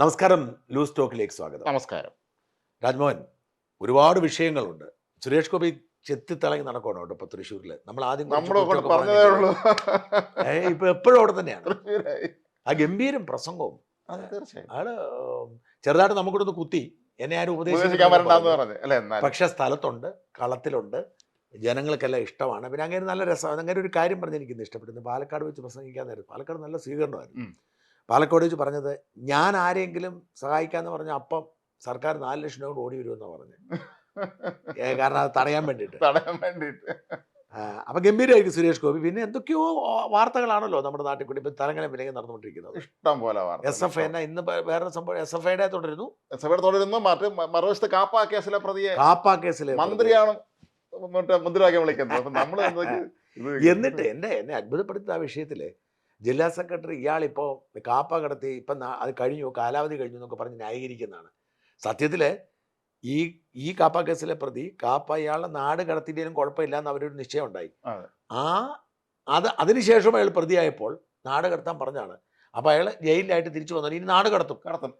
നമസ്കാരം ലൂസ് ടോക്കിലേക്ക് സ്വാഗതം. നമസ്കാരം. രാജ്മോഹൻ ഒരുപാട് വിഷയങ്ങളുണ്ട്. സുരേഷ് ഗോപി ചെത്തിത്തളങ്ങി നടക്കണം കേട്ടോ ഇപ്പൊ തൃശ്ശൂരിൽ? നമ്മൾ ആദ്യം ഇപ്പൊ എപ്പോഴും അവിടെ തന്നെയാണ്. ആ ഗംഭീരം പ്രസംഗവും. അയാൾ ചെറുതായിട്ട് നമുക്കിടന്ന് കുത്തി. എന്നെ ആരും ഉപദേശിക്കാൻ പക്ഷെ സ്ഥലത്തുണ്ട് കളത്തിലുണ്ട്. ജനങ്ങൾക്കെല്ലാം ഇഷ്ടമാണ്. പിന്നെ അങ്ങനെ നല്ല രസമാണ് അങ്ങനെ ഒരു കാര്യം പറഞ്ഞ് എനിക്ക് ഇഷ്ടപ്പെട്ടു. പാലക്കാട് വെച്ച് പ്രസംഗിക്കാൻ നേരം. പാലക്കാട് നല്ല സ്വീകരണമായിരുന്നു. പാലക്കാട് വെച്ച് പറഞ്ഞത് ഞാൻ ആരെങ്കിലും സഹായിക്കാന്ന് പറഞ്ഞ അപ്പം സർക്കാർ നാല് ലക്ഷം രൂപ ഓടി വരുമെന്നാണ് പറഞ്ഞു. കാരണം അത് തടയാൻ വേണ്ടിയിട്ട്. തടയാൻ വേണ്ടിട്ട് അപ്പൊ ഗംഭീരമായിരിക്കും സുരേഷ് ഗോപി. പിന്നെ എന്തൊക്കെയോ വാർത്തകളാണല്ലോ നമ്മുടെ നാട്ടിൽ കൂടി ഇപ്പൊ തലങ്ങനെ വിലങ്ങി നടന്നുകൊണ്ടിരിക്കുന്നത്. ഇഷ്ടം പോലെ എസ് എഫ് ഐ ഇന്ന് വേറെ സംഭവം എസ് എഫ് ഐയുടെ തുടരുന്നു. എസ് എഫ് ഐ തുടരുന്നു. മറ്റു മറുവശത്ത് കാപ്പ കേസിലെ പ്രതിയെ കാപ്പ കേസിലെ മന്ത്രിയാണ് മറ്റേ മുദ്രാവാക്യം വിളിക്കുന്നത്. അപ്പൊ നമ്മൾ എന്നിട്ട് എന്നെ എന്നെ അത്ഭുതപ്പെടുത്തുന്ന ആ വിഷയത്തിൽ ജില്ലാ സെക്രട്ടറി ഇയാളിപ്പോൾ കാപ്പ കടത്തി ഇപ്പം അത് കഴിഞ്ഞു കാലാവധി കഴിഞ്ഞു എന്നൊക്കെ പറഞ്ഞ് ന്യായീകരിക്കുന്നതാണ്. സത്യത്തിൽ ഈ ഈ കാപ്പ കേസിലെ പ്രതി കാപ്പ ഇയാളെ നാട് കടത്തിന്റെയും കുഴപ്പമില്ല എന്ന് അവരൊരു നിശ്ചയം ഉണ്ടായി. ആ അത് അതിനുശേഷം അയാൾ പ്രതിയായപ്പോൾ നാട് കടത്താൻ പറഞ്ഞാണ് അപ്പോൾ അയാൾ ജയിലിലായിട്ട് തിരിച്ചു വന്നാൽ ഇനി നാട് കടത്തും. കടത്തും.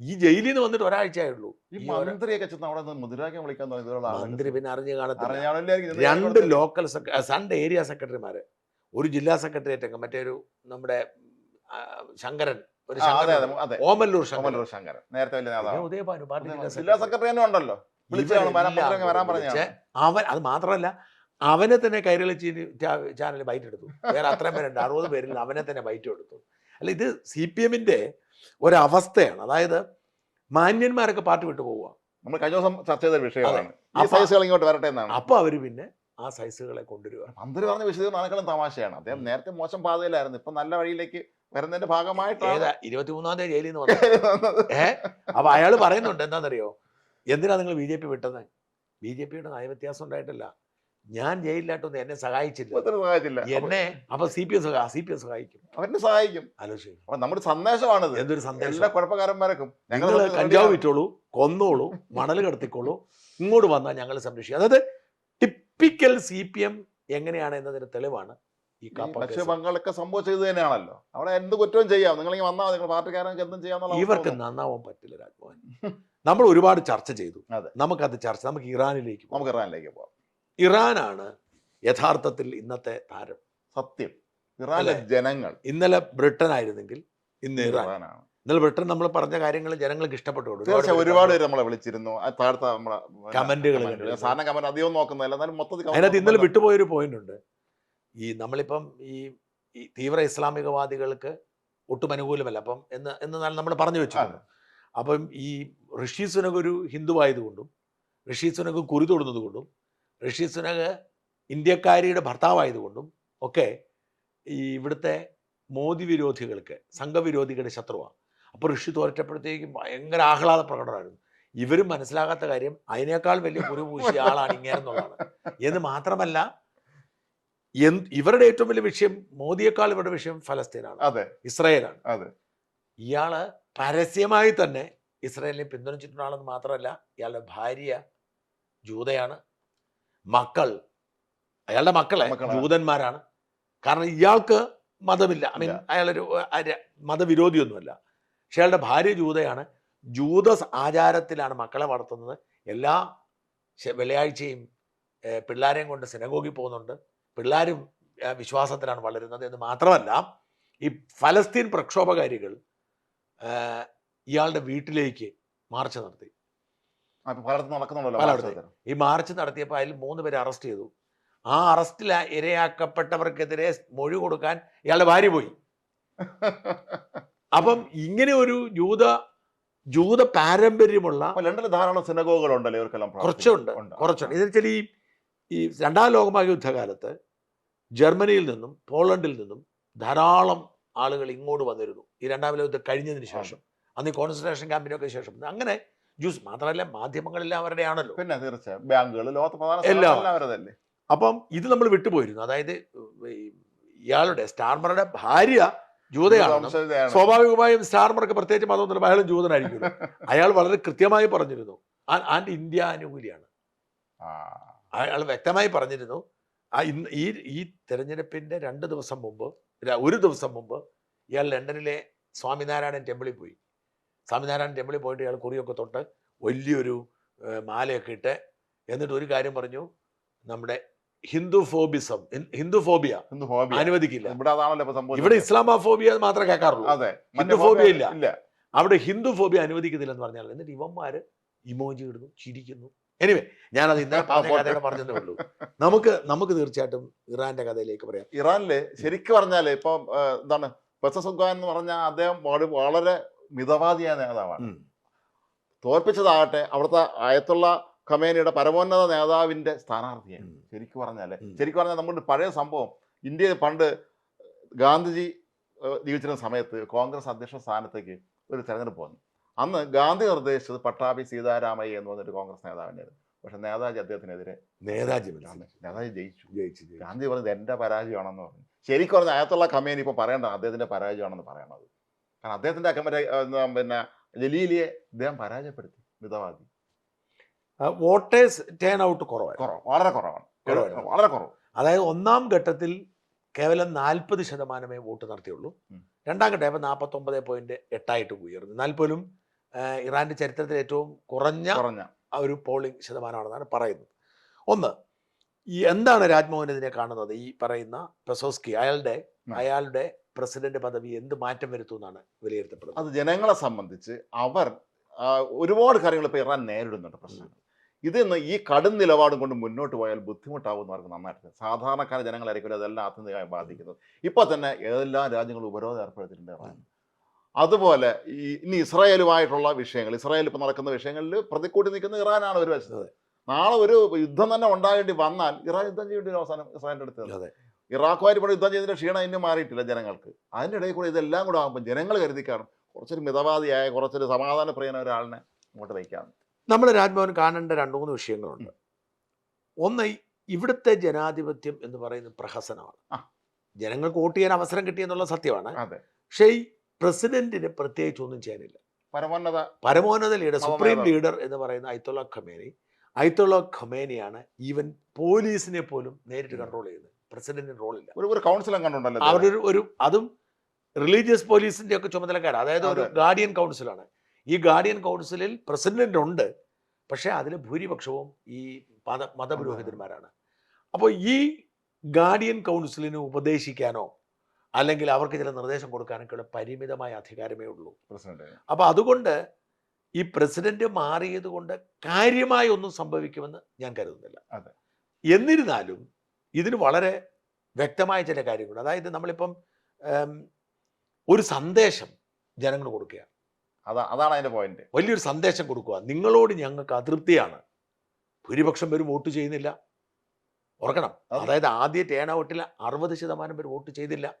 ഈ ജയിലിൽ നിന്ന് വന്നിട്ട് ഒരാഴ്ചയായുള്ളൂ. ഉള്ളൂ ഈ മന്ത്രിയൊക്കെ ചെന്ന് അവിടെ വിളിക്കാൻ മന്ത്രി പിന്നെ അറിഞ്ഞു കാണത്തില്ല രണ്ട് ലോക്കൽ രണ്ട് ഏരിയ സെക്രട്ടറിമാര് ഒരു ജില്ലാ സെക്രട്ടേറിയറ്റ് അംഗം മറ്റേ ഒരു നമ്മുടെ ശങ്കരൻ ഒരു ശങ്കരൻ ഓമല്ലൂർ ശങ്കരൻ. നേരത്തെ ഉദയഭാനു പാർട്ടി ജില്ലാ സെക്രട്ടറി. ഉണ്ടല്ലോ. അവൻ അത് മാത്രമല്ല അവനെ തന്നെ കൈരളിച്ച് ചാനൽ ബൈറ്റ് എടുത്തു. വേറെ അത്രയും പേരുണ്ട് അറുപത് പേരിൽ അവനെ തന്നെ ബൈറ്റ് എടുത്തു. അല്ല ഇത് സി പി എമ്മിന്റെ ഒരവസ്ഥയാണ്. അതായത് മാന്യന്മാരൊക്കെ പാർട്ടി വിട്ടു പോവുക. നമ്മൾ കഴിഞ്ഞ ദിവസം ചർച്ച ചെയ്ത വിഷയമാണ്. അപ്പൊ അവർ പിന്നെ ആ സൈസുകളെ കൊണ്ടുവരിക മന്ത്രി പറഞ്ഞ വിശദീകരണം നാണക്കളും തമാശയാണ്. അദ്ദേഹം നേരത്തെ മോശം പാതയിലായിരുന്നു. ഇപ്പൊ നല്ല വഴിയിലേക്ക് വരുന്നതിന്റെ ഭാഗമായിട്ട് ഏതാ ഇരുപത്തിമൂന്നാം തീയതി ജയിലിൽ നിന്ന് വന്നത്? ഏ? അപ്പൊ അയാൾ പറയുന്നുണ്ട് എന്താണെന്നറിയോ? എന്തിനാ നിങ്ങൾ ബി ജെ പി വിട്ടത്? ബി ജെ പിയുടെ നയവ്യത്യാസം ഉണ്ടായിട്ടല്ല. ഞാൻ ജയിലിലായിട്ടൊന്നും എന്നെ സഹായിച്ചില്ല. സഹായിച്ചില്ല. എന്നെ അപ്പൊ C P M C P M സഹായിക്കും. അവരെ സഹായിക്കും. ആലോചിക്കും അപ്പൊ നമ്മുടെ സന്ദേശമാണത്. എന്തൊരു സന്ദേശം? എല്ലാ ഞങ്ങൾ കഞ്ചാവ് വിറ്റോളൂ കൊന്നോളൂ മണൽ കടത്തിക്കോളൂ. ഇങ്ങോട്ട് വന്നാൽ ഞങ്ങൾ സംരക്ഷിക്കും. അതായത് ടിപ്പിക്കൽ സി പി എം എങ്ങനെയാണ് എന്നതിന് തെളിവാണ് ഈ പക്ഷേ. ബംഗാളൊക്കെ സംഭവിച്ചത് ഇത് തന്നെയാണല്ലോ. അവിടെ എന്ത് കുറ്റവും ചെയ്യാം. നിങ്ങൾ വന്നാൽ നിങ്ങൾ പാർട്ടിക്കാരനൊക്കെ എന്തും ചെയ്യാന്നുള്ള ഇവർക്ക് നന്നാവാൻ പറ്റില്ല രാജ്മോഹൻ. നമ്മൾ ഒരുപാട് ചർച്ച ചെയ്തു. അതെ. നമുക്കത് ചർച്ച നമുക്ക് ഇറാനിലേക്ക് നമുക്ക് ഇറാനിലേക്ക് പോവാം ഇറാനാണ് യഥാർത്ഥത്തിൽ ഇന്നത്തെ താരം. സത്യം. ഇറാനിലെ ജനങ്ങൾ. ഇന്നലെ ബ്രിട്ടൻ ആയിരുന്നെങ്കിൽ ഇന്ന് ഇറാനാണ്. ഇന്നലെ ബ്രിട്ടൻ നമ്മൾ പറഞ്ഞ കാര്യങ്ങൾ ജനങ്ങൾക്ക് ഇഷ്ടപ്പെട്ടു തീർച്ചയായും ഒരുപാട് പേര് നമ്മളെ വിളിച്ചിരുന്നു. ആ താഴത്തെ നമ്മളെ കമന്റുകൾ കമന്റ്. സാധാരണ കമന്റ് അധികം നോക്കുന്നില്ല എന്നാലും മൊത്തത്തിൽ അതിനകത്ത് ഇന്നലെ വിട്ടുപോയൊരു പോയിന്റ് ഉണ്ട്. ഈ നമ്മളിപ്പം ഈ ഈ തീവ്ര ഇസ്ലാമികവാദികൾക്ക് ഒട്ടും അനുകൂലമല്ല. അപ്പം എന്ന് എന്നാൽ നമ്മൾ പറഞ്ഞു വെച്ചു അപ്പം ഈ ഋഷി സുനക് ഒരു ഹിന്ദു ആയതുകൊണ്ടും ഋഷി സുനക് കുറി തൊടുന്നത് കൊണ്ടും ഋഷി സുനക് ഇന്ത്യക്കാരിയുടെ ഭർത്താവായതുകൊണ്ടും ഒക്കെ ഈ ഇവിടുത്തെ മോദി വിരോധികൾക്ക് സംഘവിരോധികളുടെ ശത്രുവാണ് അപ്പോൾ ഋഷി തോറ്റപ്പോഴത്തേക്കും ഭയങ്കര ആഹ്ലാദ പ്രകടനമായിരുന്നു. ഇവരും മനസ്സിലാകാത്ത കാര്യം അതിനേക്കാൾ വലിയ കുരു പൂശിയ ആളാണ് ഇങ്ങനെന്നുള്ളതാണ്. എന്ന് മാത്രമല്ല ഇവരുടെ ഏറ്റവും വലിയ വിഷയം മോദിയേക്കാൾ ഇവരുടെ വിഷയം ഫലസ്തീനാണ്. അതെ. ഇസ്രായേലാണ്. അതെ. ഇയാൾ പരസ്യമായി തന്നെ ഇസ്രായേലിനെ പിന്തുണച്ചിട്ടുണ്ടാണെന്ന് മാത്രമല്ല ഇയാളുടെ ഭാര്യ ജൂതയാണ്. മക്കൾ അയാളുടെ മക്കളെ. ജൂതന്മാരാണ്. കാരണം ഇയാൾക്ക് മതമില്ല. I mean. അയാളൊരു മതവിരോധിയൊന്നുമല്ല. പക്ഷെ അയാളുടെ ഭാര്യ ജൂതയാണ്. ജൂത ആചാരത്തിലാണ് മക്കളെ വളർത്തുന്നത്. എല്ലാ വെള്ളിയാഴ്ചയും പിള്ളാരെയും കൊണ്ട് സിനഗോഗിൽ പോകുന്നുണ്ട്. പിള്ളേരും വിശ്വാസത്തിലാണ് വളരുന്നത് എന്ന് മാത്രമല്ല ഈ ഫലസ്തീൻ പ്രക്ഷോഭകാരികൾ ഇയാളുടെ വീട്ടിലേക്ക് മാർച്ച് നടത്തി. പലയിടത്തും ഈ മാർച്ച് നടത്തിയപ്പോൾ അതിൽ മൂന്ന് പേരെ അറസ്റ്റ് ചെയ്തു. ആ അറസ്റ്റിൽ ഇരയാക്കപ്പെട്ടവർക്കെതിരെ മൊഴി കൊടുക്കാൻ ഇയാളുടെ ഭാര്യ പോയി. അപ്പം ഇങ്ങനെ ഒരു ജൂത ജൂത പാരമ്പര്യമുള്ള ലണ്ടനിൽ ധാരാളം സിനഗോകളുണ്ടല്ലോ ഇവർക്കെല്ലാം കുറച്ചുണ്ട്. കുറച്ചുണ്ട്. ഇതെന്ന് വെച്ചാൽ ഈ ഈ രണ്ടാം ലോകമഹായുദ്ധകാലത്ത് ജർമ്മനിയിൽ നിന്നും പോളണ്ടിൽ നിന്നും ധാരാളം ആളുകൾ ഇങ്ങോട്ട് വന്നിരുന്നു. ഈ രണ്ടാം ലോകത്ത് കഴിഞ്ഞതിന് ശേഷം. അന്ന് ഈ കോൺസെൻട്രേഷൻ ക്യാമ്പിനൊക്കെ ശേഷം. അങ്ങനെ ജ്യൂസ് മാത്രമല്ല മാധ്യമങ്ങളെല്ലാം അവരുടെ ആണല്ലോ പിന്നെ തീർച്ചയായും. ബാങ്കുകൾ ലോകത്ത് പ്രധാന അപ്പം ഇത് നമ്മൾ വിട്ടുപോയിരുന്നു. അതായത് ഇയാളുടെ സ്റ്റാർമറുടെ ഭാര്യ വംശജതയാണ്. സ്വാഭാവികമായും സ്റ്റാർമർക്ക് പ്രത്യേകിച്ച് മതമൊന്നുമില്ല അയാളും ജൂതനായിരിക്കും. അയാൾ വളരെ കൃത്യമായി പറഞ്ഞിരുന്നു. ആൻഡ് ഇന്ത്യ അനുകൂലിയാണ്. ആ. അയാൾ വ്യക്തമായി പറഞ്ഞിരുന്നു. ആ ഇന്ന് ഈ ഈ തെരഞ്ഞെടുപ്പിന്റെ രണ്ട് ദിവസം മുമ്പ് ഒരു ദിവസം മുമ്പ് ഇയാൾ ലണ്ടനിലെ സ്വാമിനാരായണൻ ടെമ്പിളിൽ പോയി. സ്വാമിനാരായണൻ ടെമ്പിളിൽ പോയിട്ട് ഇയാൾ കുറിയൊക്കെ തൊട്ട് വലിയൊരു മാലയൊക്കെ ഇട്ട് എന്നിട്ട് ഒരു കാര്യം പറഞ്ഞു. നമ്മുടെ Hindu phobism Hindu phobia phobia അനുവദിക്കില്ല ഇവിടെ അതാണല്ലോ ഇവിടെ ഇസ്ലാമോഫോബിയ മാത്രമേ കേൾക്കാറുള്ളൂ. അതെ. ഹിന്ദു ഫോബിയ ഇല്ല. ഇല്ല. അവിടെ ഹിന്ദു ഫോബിയ അനുവദിക്കുന്നില്ലെന്ന് പറഞ്ഞാൽ എന്നിട്ട് ഇവന്മാര് ഇമോജി ഇടുന്നു ചിരിക്കുന്നു. എനിവേ ഞാനത് ഇന്നലെ. കഥയുടെ പറഞ്ഞതേ ഉള്ളൂ. നമുക്ക് നമുക്ക് തീർച്ചയായിട്ടും ഇറാന്റെ കഥയിലേക്ക് പറയാം. ഇറാനിൽ ശരിക്കും പറഞ്ഞാൽ ഇപ്പൊ എന്താണ് ബസസുഖാൻ എന്ന് പറഞ്ഞാൽ അദ്ദേഹം വളരെ- വളരെ മിതവാദിയായ നേതാവാണ്. തോൽപ്പിച്ചതാകട്ടെ അവിടുത്തെ അയത്തുള്ള ഖമേനിയുടെ പരമോന്നത നേതാവിന്റെ സ്ഥാനാർത്ഥിയാണ് ശരിക്ക് ഉം. ശരിക്കും പറഞ്ഞാൽ നമ്മുടെ പഴയ സംഭവം. ഇന്ത്യയിൽ പണ്ട് ഗാന്ധിജി ജീവിച്ചിരുന്ന സമയത്ത് കോൺഗ്രസ് അധ്യക്ഷ സ്ഥാനത്തേക്ക് ഒരു തെരഞ്ഞെടുപ്പ് വന്നു. അന്ന് ഗാന്ധി നിർദ്ദേശിച്ചത് പട്ടാഭി സീതാരാമയ്യ എന്ന് പറഞ്ഞൊരു കോൺഗ്രസ് നേതാവിനായിരുന്നു പക്ഷെ നേതാജി അദ്ദേഹത്തിനെതിരെ നേതാജി നേതാജി ജയിച്ചു. ജയിച്ചു. ഗാന്ധി പറഞ്ഞത് എന്റെ പരാജയമാണെന്ന് പറഞ്ഞു. ശരിക്കും പറഞ്ഞ അയത്തുള്ള കമേനി ഇപ്പൊ പറയേണ്ട അദ്ദേഹത്തിന്റെ പരാജയമാണെന്ന് പറയണത്. കാരണം അദ്ദേഹത്തിന്റെ അക്കമരെ പിന്നെ ജലീലിയെ അദ്ദേഹം പരാജയപ്പെടുത്തി. മിതവാദി. വോട്ടേഴ്സ് ടേൺ ഔട്ട് കുറവാണ് കുറവ്. വളരെ കുറവാണ്. വളരെ കുറവ്. അതായത് ഒന്നാം ഘട്ടത്തിൽ കേവലം നാൽപ്പത് ശതമാനമേ വോട്ട് നടത്തിയുള്ളൂ. രണ്ടാം ഘട്ടം നാൽപ്പത്തൊമ്പത് പോയിന്റ് എട്ടായിട്ട് ഉയർന്നു. എന്നാൽ പോലും ഇറാന്റെ ചരിത്രത്തിൽ ഏറ്റവും കുറഞ്ഞ കുറഞ്ഞ. ഒരു പോളിംഗ് ശതമാനമാണെന്നാണ് പറയുന്നത്. ഒന്ന് ഈ എന്താണ് രാജ്മോഹൻ ഇതിനെ കാണുന്നത്? ഈ പറയുന്ന പെസോസ്കി അയാളുടെ അയാളുടെ പ്രസിഡന്റ് പദവി എന്ത് മാറ്റം വരുത്തുമെന്നാണ് വിലയിരുത്തപ്പെടുന്നത്? അത് ജനങ്ങളെ സംബന്ധിച്ച് അവർ ഒരുപാട് കാര്യങ്ങൾ ഇപ്പൊ ഇറാൻ നേരിടുന്നുണ്ട് പ്രശ്നങ്ങൾ. ഇതിന്ന് ഈ കടും നിലപാടും കൊണ്ട് മുന്നോട്ട് പോയാൽ ബുദ്ധിമുട്ടാവുമെന്ന് അവർക്ക് നന്നായിട്ട് സാധാരണക്കാരെ ജനങ്ങളായിരിക്കും അതെല്ലാം ആത്യന്തികമായി ബാധിക്കുന്നത്. ഇപ്പൊ തന്നെ ഏതെല്ലാ രാജ്യങ്ങളും ഉപരോധം ഏർപ്പെടുത്തിയിട്ടുണ്ട് ഇറാൻ അതുപോലെ ഈ ഇനി ഇസ്രായേലുമായിട്ടുള്ള വിഷയങ്ങൾ ഇസ്രായേൽ ഇപ്പോൾ നടക്കുന്ന വിഷയങ്ങളിൽ പ്രതിക്കൂട്ടി നിൽക്കുന്ന ഇറാനാണ് ഒരു വശത്ത്. നാളെ ഒരു യുദ്ധം തന്നെ ഉണ്ടാകേണ്ടി വന്നാൽ ഇറാൻ യുദ്ധം ചെയ്യേണ്ടി അവസാനം ഇസ്രായേലിന്റെ അടുത്ത് അതെ. ഇറാഖുമായിട്ട് ഇപ്പോൾ യുദ്ധം ചെയ്തതിന്റെ ക്ഷീണം ഇന്നും മാറിയിട്ടില്ല ജനങ്ങൾക്ക്. അതിന്റെ ഇടയിൽ കൂടെ ഇതെല്ലാം കൂടെ ആകുമ്പോൾ ജനങ്ങൾ കരുതിക്കാണ് കുറച്ചൊരു മിതവാദിയായ കുറച്ചൊരു സമാധാന പ്രിയന ഒരാളിനെ അങ്ങോട്ട് വയ്ക്കാം നമ്മൾ രാജ്ഭവൻ കാണേണ്ട രണ്ട് മൂന്ന് വിഷയങ്ങളുണ്ട്. ഒന്ന് ഇവിടുത്തെ ജനാധിപത്യം എന്ന് പറയുന്നത് പ്രഹസനമാണ്. ജനങ്ങൾക്ക് വോട്ട് ചെയ്യാൻ അവസരം കിട്ടിയെന്നുള്ള സത്യമാണ്. പക്ഷേ ഈ പ്രസിഡന്റിന് പ്രത്യേകിച്ച് ഒന്നും ചെയ്യാനില്ല. പരമോന്നത പരമോന്നത ലീഡർ സുപ്രീം ലീഡർ എന്ന് പറയുന്ന അയത്തുള്ള ഖമേനി അയത്തുള്ള ഖമേനിയാണ് ഈവൻ പോലീസിനെ പോലും നേരിട്ട് കൺട്രോൾ ചെയ്യുന്നത്. പ്രസിഡന്റിന് റോൾ ഇല്ല. ഒരു കൗൺസിലും കണ്ടുണ്ടല്ലോ അവരുടെ ഒരു- ഒരു അതും റിലീജിയസ് പോലീസിന്റെ ഒക്കെ ചുമതലക്കാരാണ് അതായത് ഒരു ഗാർഡിയൻ കൗൺസിലാണ് ഈ ഗാർഡിയൻ കൗൺസിലിൽ പ്രസിഡന്റ് ഉണ്ട് പക്ഷേ അതിൽ ഭൂരിപക്ഷവും ഈ മത മതപുരോഹിതന്മാരാണ്. അപ്പോൾ ഈ ഗാർഡിയൻ കൗൺസിലിന് ഉപദേശിക്കാനോ അല്ലെങ്കിൽ അവർക്ക് ചില നിർദ്ദേശം കൊടുക്കാനൊക്കെയുള്ള പരിമിതമായ അധികാരമേ ഉള്ളൂ. അപ്പോൾ അതുകൊണ്ട് ഈ പ്രസിഡന്റ് മാറിയത് കൊണ്ട് കാര്യമായി ഒന്നും സംഭവിക്കുമെന്ന് ഞാൻ കരുതുന്നില്ല. എന്നിരുന്നാലും ഇതിന് വളരെ വ്യക്തമായ ചില കാര്യങ്ങളുണ്ട്. അതായത് നമ്മളിപ്പം ഒരു സന്ദേശം ജനങ്ങൾ കൊടുക്കുക അതാ അതാണ് അതിന്റെ പോയിന്റ് വലിയൊരു സന്ദേശം കൊടുക്കുക. നിങ്ങളോട് ഞങ്ങൾക്ക് അതൃപ്തിയാണ്. ഭൂരിപക്ഷം പേര് വോട്ട് ചെയ്യുന്നില്ല. ഓർക്കണം. അതായത് ആദ്യ ടേൺ ഔട്ടിൽ അറുപത് ശതമാനം പേര് വോട്ട് ചെയ്തില്ല.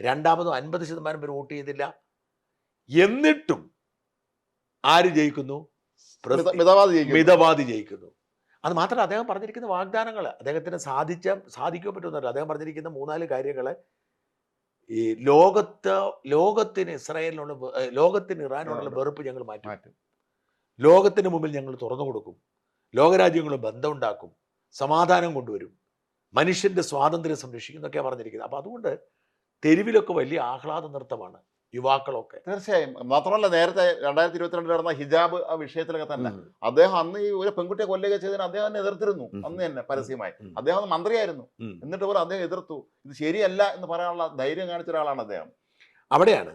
രണ്ടാമതും അൻപത് ശതമാനം പേര് വോട്ട് ചെയ്തില്ല. എന്നിട്ടും ആര് ജയിക്കുന്നു? മിതവാദി ജയിക്കും. മിതവാദി ജയിക്കുന്നു. അത് മാത്രമല്ല അദ്ദേഹം പറഞ്ഞിരിക്കുന്ന വാഗ്ദാനങ്ങൾ അദ്ദേഹത്തിന് സാധിച്ച സാധിക്കാൻ പറ്റുമെന്നല്ല അദ്ദേഹം പറഞ്ഞിരിക്കുന്ന മൂന്നാൽ കാര്യങ്ങൾ ഈ ലോകത്ത് ലോകത്തിന് ഇസ്രായേലിനുള്ള ലോകത്തിന് ഇറാനോടുള്ള വെറുപ്പ് ഞങ്ങൾ മാറ്റും. മാറ്റും. ലോകത്തിന് മുമ്പിൽ ഞങ്ങൾ തുറന്നു കൊടുക്കും. ലോകരാജ്യങ്ങളും ബന്ധമുണ്ടാക്കും. സമാധാനം കൊണ്ടുവരും. മനുഷ്യന്റെ സ്വാതന്ത്ര്യം സംരക്ഷിക്കും എന്നൊക്കെയാണ് പറഞ്ഞിരിക്കുന്നത്. അപ്പോൾ അതുകൊണ്ട് തെരുവിലൊക്കെ വലിയ ആഹ്ലാദ നൃത്തമാണ്. യുവാക്കളൊക്കെ. തീർച്ചയായും. മാത്രമല്ല നേരത്തെ രണ്ടായിരത്തി ഇരുപത്തിരണ്ടിൽ നടന്ന ഹിജാബ് ആ വിഷയത്തിലൊക്കെ തന്നെ അദ്ദേഹം അന്ന് ഈ ഒരു പെൺകുട്ടിയെ കൊല്ലുക ചെയ്തതിന് അദ്ദേഹം തന്നെ എതിർത്തിരുന്നു അന്ന് തന്നെ പരസ്യമായി. അദ്ദേഹം അന്ന് മന്ത്രിയായിരുന്നു. എന്നിട്ട് പോലും അദ്ദേഹം എതിർത്തു. ഇത് ശരിയല്ല എന്ന് പറയാനുള്ള ധൈര്യം കാണിച്ച ഒരാളാണ് അദ്ദേഹം. അവിടെയാണ്.